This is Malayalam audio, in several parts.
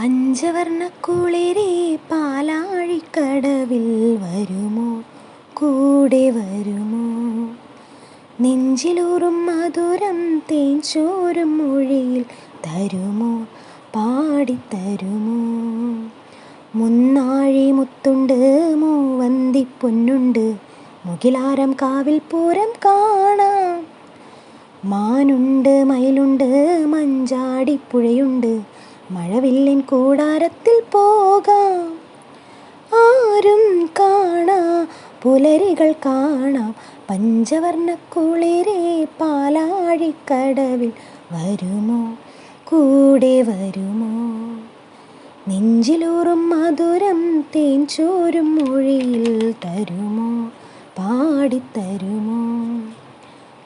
പഞ്ചവർണക്കുളിരേ പാലാഴിക്കടവിൽ വരുമോ? കൂടെ വരുമോ? നെഞ്ചിലൂറും മധുരം തേഞ്ചോറും മൊഴിയിൽ തരുമോ? പാടിത്തരുമോ? മുന്നാഴി മുത്തുണ്ട് മൂവന്തി പൊന്നുണ്ട് മുകിലാരം കാവിൽ പൂരം കാണാം. മാനുണ്ട് മയിലുണ്ട് മഞ്ചാടിപ്പുഴയുണ്ട് മഴവില്ലിൻ കൂടാരത്തിൽ പോകാം. ആരും കാണാ പുലരികൾ കാണാം. പഞ്ചവർണക്കുളിരേ പാലാഴിക്കടവിൽ വരുമോ? കൂടെ വരുമോ? നെഞ്ചിലൂറും മധുരം തേൻചോരും മൊഴിയിൽ തരുമോ? പാടിത്തരുമോ?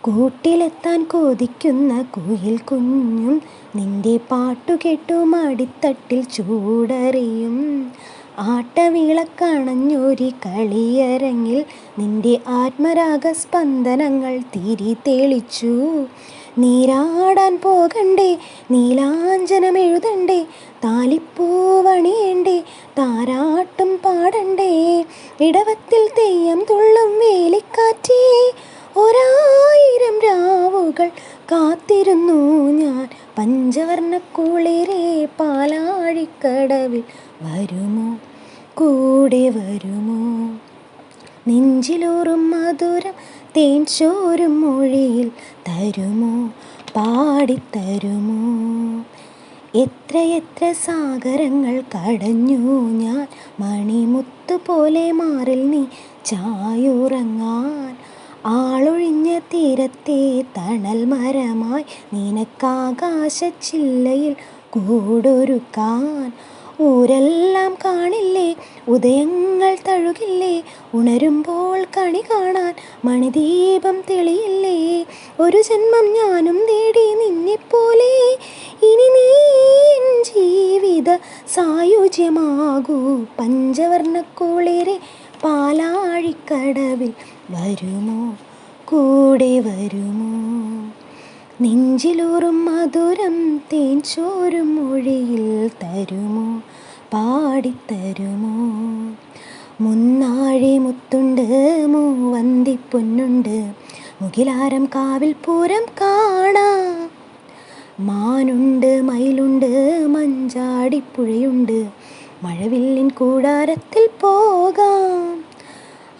കൂട്ടിലെത്താൻ കൊതിക്കുന്ന കുയിൽ കുഞ്ഞും നിന്റെ പാട്ടു കേട്ടു മടിത്തട്ടിൽ ചൂടറിയും. ആട്ടവിളക്കണഞ്ഞൊരു കളിയരങ്ങിൽ നിന്റെ ആത്മരാഗ സ്പന്ദനങ്ങൾ തിരി തെളിച്ചു. നീരാടാൻ പോകണ്ടേ നീലാഞ്ചനം എഴുതണ്ടേ താലിപ്പൂവണിയണ്ടേ താരാട്ടും പാടണ്ടേ. ഇടവത്തിൽ തെയ്യം തുള്ളും വേലിക്കാറ്റേ ഒരാ കാത്തിരുന്നു ഞാൻ. പഞ്ചവർണക്കുളിരേ പാലാഴിക്കടവിൽ വരുമോ? കൂടെ വരുമോ? നെഞ്ചിലൂറും മധുരം തേൻ ചോരും മൊഴിയിൽ തരുമോ? പാടിത്തരുമോ? എത്രയെത്ര സാഗരങ്ങൾ കടഞ്ഞു ഞാൻ. മണിമുത്തു പോലെ മാറിൽ നീ ചായുറങ്ങാൻ. ആളൊഴിഞ്ഞ തീരത്തെ തണൽ മരമായി നിനക്കാകാശച്ചില്ലയിൽ കൂടൊരുക്കാൻ. ഊരെല്ലാം കാണില്ലേ ഉദയങ്ങൾ തഴുകില്ലേ ഉണരുമ്പോൾ കണി കാണാൻ മണിദീപം തെളിയില്ലേ. ഒരു ജന്മം ഞാനും നേടി നിന്നെപ്പോലെ ഇനി നീ ജീവിത സായുജ്യമാകൂ. പഞ്ചവർണക്കുളിരെ പാലാഴിക്കടവിൽ വരുമോ? കൂടെ വരുമോ? നെഞ്ചിലൂറും മധുരം തേൻ ചോരും മൊഴിയിൽ തരുമോ? പാടിത്തരുമോ? മുന്നാഴി മുത്തുണ്ട് മൂവന്തി പൊന്നുണ്ട് മുകിലാരം കാവിൽ പൂരം കാണാ. മാനുണ്ട് മയിലുണ്ട് മഞ്ചാടിപ്പുഴയുണ്ട് മഴവില്ലിൻ കൂടാരത്തിൽ പോകാം.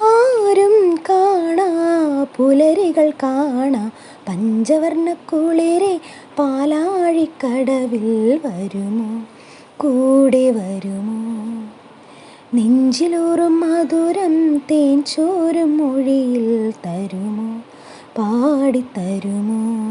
ആരും കാണാ പുലരികൾ കാണാ. പഞ്ചവർണക്കുളിരെ പാലാഴിക്കടവിൽ വരുമോ? കൂടെ വരുമോ? നെഞ്ചിലൂറും മധുരം തേൻ ചോരും മൊഴിയിൽ തരുമോ? പാടിത്തരുമോ